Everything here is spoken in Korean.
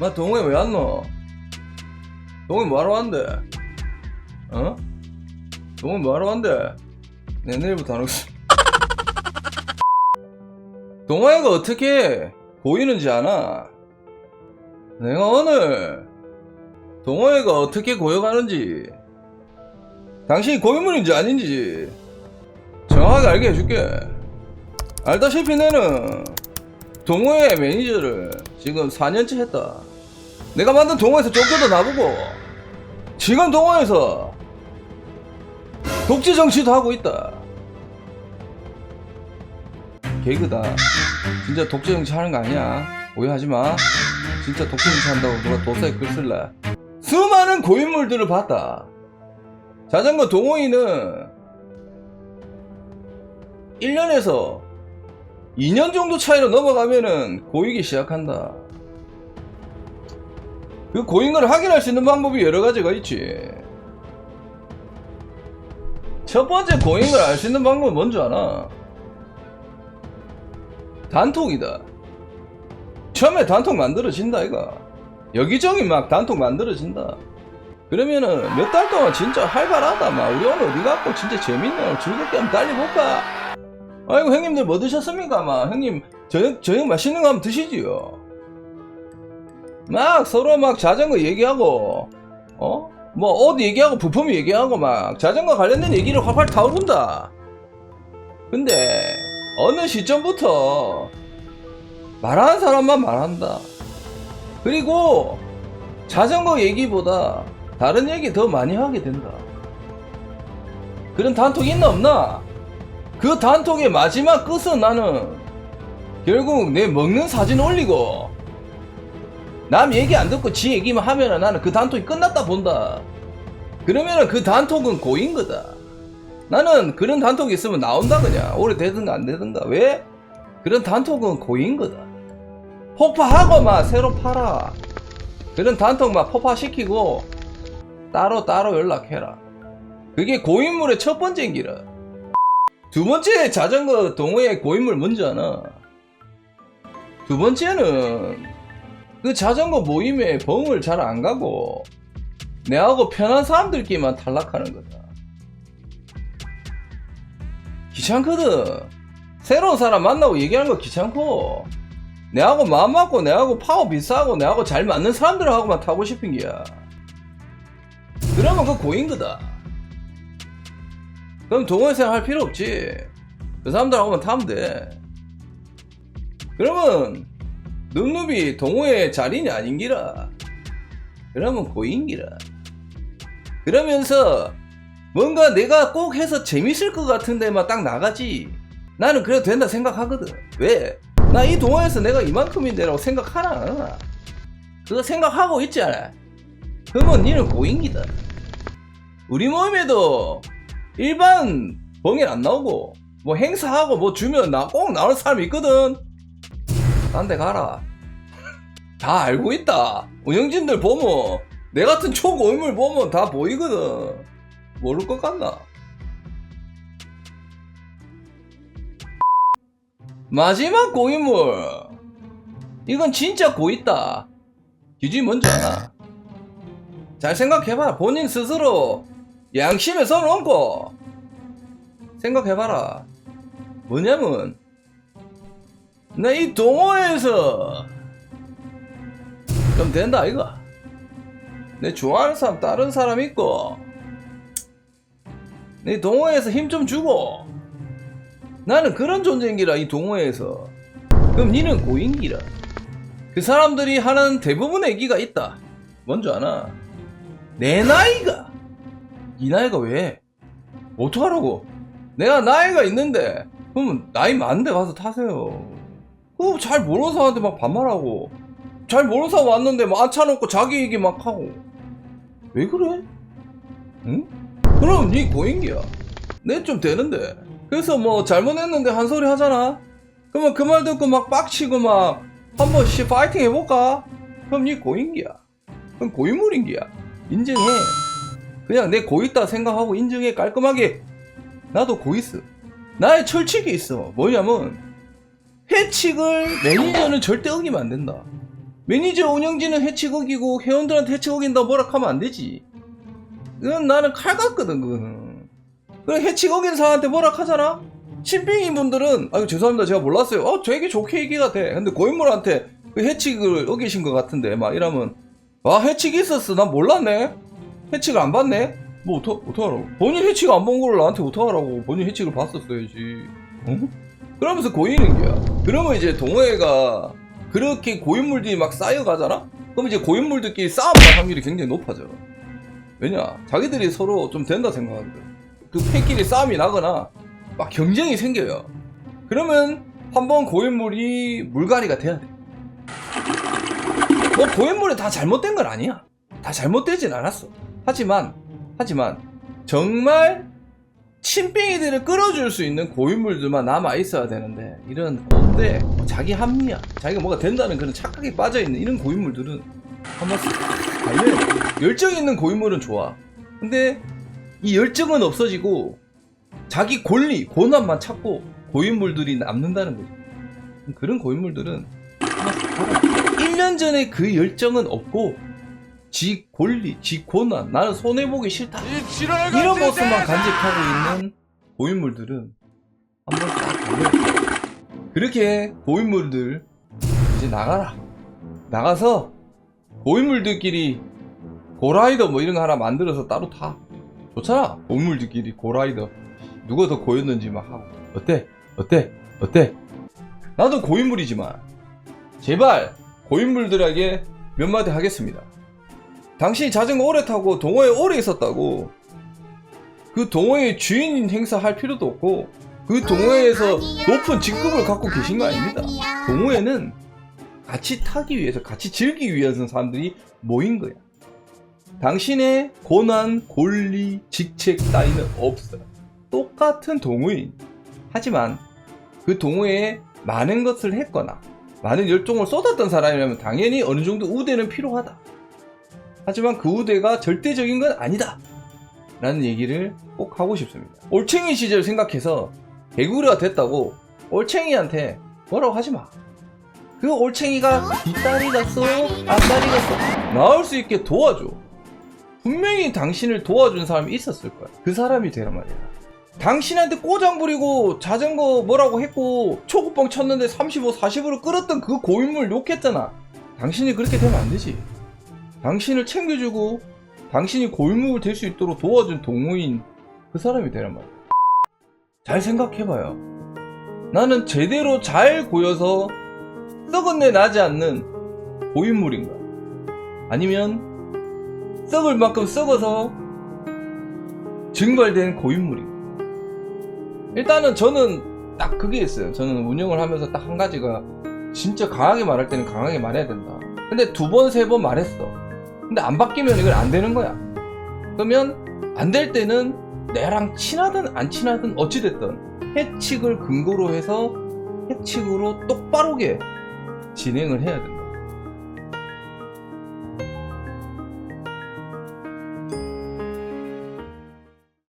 마 동호회 왜 왔노? 동호회 뭐하러 왔는데? 어? 동호회 뭐하러 왔는데? 내 내일부터 안 오겠어 동호회가 어떻게 보이는지 아나? 내가 오늘 동호회가 어떻게 고여가는지 당신이 고인물인지 아닌지 정확하게 알게 해줄게 알다시피 내는 동호회 매니저를 지금 4년째 했다. 내가 만든 동호회에서 쫓겨도 나보고 지금 동호회에서 독재 정치도 하고 있다. 개그다. 진짜 독재 정치 하는 거 아니야. 오해하지 마. 진짜 독재 정치 한다고 누가 도서에 글 쓸래? 수많은 고인물들을 봤다. 자전거 동호인은 1년에서 2년 정도 차이로 넘어가면은 고이기 시작한다. 그 고인 걸 확인할 수 있는 방법이 여러 가지가 있지. 첫 번째 고인 걸 알 수 있는 방법은 뭔지 아나? 단톡이다. 처음에 단톡 만들어진다, 이가. 여기저기 막 단톡 만들어진다. 그러면은 몇 달 동안 진짜 활발하다 막 우리 오늘 어디 갔고 진짜 재밌네 즐겁게 한번 달려볼까 아이고 형님들 뭐 드셨습니까? 막 형님 저녁 저녁 맛있는 거 한번 드시지요. 막 서로 막 자전거 얘기하고 어? 뭐 옷 얘기하고 부품 얘기하고 막 자전거 관련된 얘기를 활활 타오른다. 근데 어느 시점부터 말하는 사람만 말한다. 그리고 자전거 얘기보다 다른 얘기 더 많이 하게 된다. 그런 단톡이 있나 없나? 그 단톡의 마지막 끝은 나는 결국 내 먹는 사진 올리고 남 얘기 안 듣고 지 얘기만 하면은 나는 그 단톡이 끝났다 본다. 그러면은 그 단톡은 고인 거다. 나는 그런 단톡이 있으면 나온다 그냥 오래 되든가 안 되든가 왜? 그런 단톡은 고인 거다. 폭파하고 막 새로 팔아. 그런 단톡 막 폭파시키고 따로 따로 연락해라. 그게 고인물의 첫 번째인 기라. 두 번째 자전거 동호회 고인물 뭔지 아나? 두 번째는 그 자전거 모임에 벙을 잘 안 가고 내하고 편한 사람들끼리만 탈락하는 거다. 귀찮거든. 새로운 사람 만나고 얘기하는 거 귀찮고 내하고 마음 맞고 내하고 파워 비싸고 내하고 잘 맞는 사람들하고만 타고 싶은 게야. 그러면 그 고인 거다. 그럼 동호회 생활 할 필요 없지. 그 사람들하고만 타면 돼. 그러면 눕눕이 동호회 자리는 아닌기라. 그러면 고인기라. 그러면서 뭔가 내가 꼭 해서 재밌을 것 같은 데만 딱 나가지. 나는 그래도 된다 생각하거든. 왜? 나 이 동호회에서 내가 이만큼인데라고 생각하나? 그거 생각하고 있지 않아? 그러면 니는 고인기다. 우리 모임에도 일반 봉인 안 나오고 뭐 행사하고 뭐 주면 나 꼭 나오는 사람이 있거든. 딴 데 가라. 다 알고 있다. 운영진들 보면 내 같은 초고인물 보면 다 보이거든. 모를 것 같나? 마지막 고인물. 이건 진짜 고있다. 기준이 뭔지 아나? 잘 생각해봐. 본인 스스로 양심에 손 얹고 생각해봐라. 뭐냐면 나 이 동호회에서 좀 된다 이거. 내 좋아하는 사람 다른 사람 있고 내 동호회에서 힘 좀 주고 나는 그런 존재인기라 이 동호회에서. 그럼 니는 고인기라. 그 사람들이 하는 대부분의 얘기가 있다. 뭔지 아나? 내 나이가 이 나이가 왜? 어떡하라고? 내가 나이가 있는데. 그러면 나이 많은데 가서 타세요. 그거 잘 모르는 사람한테 막 반말하고. 잘 모르는 사람 왔는데 막 앉혀놓고 자기 얘기 막 하고. 왜 그래? 응? 그럼 네 고인기야. 내 좀 되는데. 그래서 뭐 잘못했는데 한 소리 하잖아. 그러면 그 말 듣고 막 빡치고 막 한번 씨 파이팅 해볼까? 그럼 네 고인기야. 그럼 고인물인기야. 인정해 그냥 내 고 있다 생각하고 인정해 깔끔하게 나도 고 있어 나의 철칙이 있어 뭐냐면 해칙을 매니저는 절대 어기면 안 된다. 매니저 운영진은 해칙 어기고 회원들한테 해칙 어긴다 뭐라 하면 안 되지. 그건 나는 칼 같거든 그거는. 그래 해칙 어긴 사람한테 뭐라 하잖아? 신빙인 분들은 아유 죄송합니다 제가 몰랐어요. 어 되게 좋게 얘기가 돼. 근데 고인물한테 그 해칙을 어기신 것 같은데 막 이러면 아 해칙이 있었어 난 몰랐네. 해칙을 안 봤네. 뭐 어떡 어떡하라고? 본인 해칙 안본 거를 나한테 어떡하라고? 본인 해칙을 봤었어야지. 어? 그러면서 고이는 거야. 그러면 이제 동호회가 그렇게 고인물들이 막 쌓여가잖아? 그럼 이제 고인물들끼리 싸움 날 확률이 굉장히 높아져. 왜냐? 자기들이 서로 좀 된다 생각하거든. 그 패끼리 싸움이 나거나 막 경쟁이 생겨요. 그러면 한번 고인물이 물갈이가 돼야 돼. 뭐 고인물이 다 잘못된 건 아니야. 다 잘못되진 않았어. 하지만, 하지만, 정말 친뱅이들을 끌어줄 수 있는 고인물들만 남아 있어야 되는데 이런 꼰대 뭐 자기 합리화 자기가 뭐가 된다는 그런 착각에 빠져있는 이런 고인물들은 한번 돼 열정 있는 고인물은 좋아. 근데 이 열정은 없어지고 자기 권리 고난만 찾고 고인물들이 남는다는 거지. 그런 고인물들은 한번 쓱 봐라. 1년 전에 그 열정은 없고 지 권리 지 고난 나는 손해보기 싫다 이런 모습만 간직하고 있는 고인물들은 한번 싹 돌려. 그렇게 고인물들 이제 나가라. 나가서 고인물들끼리 고라이더 뭐 이런 거 하나 만들어서 따로 타. 좋잖아. 고인물들끼리 고라이더 누가 더 고였는지 막 하고. 어때? 어때? 어때? 나도 고인물이지만 제발 고인물들에게 몇 마디 하겠습니다. 당신이 자전거 오래 타고 동호회 오래 있었다고 그 동호회 주인 행사할 필요도 없고 그 동호회에서 높은 직급을 갖고 계신 거 아닙니다. 동호회는 같이 타기 위해서 같이 즐기기 위해서 사람들이 모인 거야. 당신의 고난, 권리, 직책 따위는 없어요. 똑같은 동호인. 하지만 그 동호회에 많은 것을 했거나 많은 열정을 쏟았던 사람이라면 당연히 어느 정도 우대는 필요하다. 하지만 그 우대가 절대적인 건 아니다. 라는 얘기를 꼭 하고 싶습니다. 올챙이 시절 생각해서 개구리가 됐다고 올챙이한테 뭐라고 하지 마. 그 올챙이가 뒷다리 갔어, 앞다리 갔어. 나올 수 있게 도와줘. 분명히 당신을 도와준 사람이 있었을 거야. 그 사람이 되란 말이야. 당신한테 꼬장 부리고 자전거 뭐라고 했고 초급방 쳤는데 35, 40으로 끌었던 그 고인물 욕했잖아. 당신이 그렇게 되면 안 되지. 당신을 챙겨주고 당신이 고인물이 될수 있도록 도와준 동호인 그 사람이 되란 말이야. 잘 생각해봐요. 나는 제대로 잘 고여서 썩은 내 나지 않는 고인물인가? 아니면 썩을 만큼 썩어서 증발된 고인물인가? 일단은 저는 딱 그게 있어요. 저는 운영을 하면서 딱 한 가지가 진짜 강하게 말할 때는 강하게 말해야 된다. 근데 두 번, 세 번 말했어. 근데 안 바뀌면 이건 안 되는 거야. 그러면 안 될 때는 내랑 친하든 안 친하든 어찌됐든 해칙을 근거로 해서 해칙으로 똑바르게 진행을 해야 된다.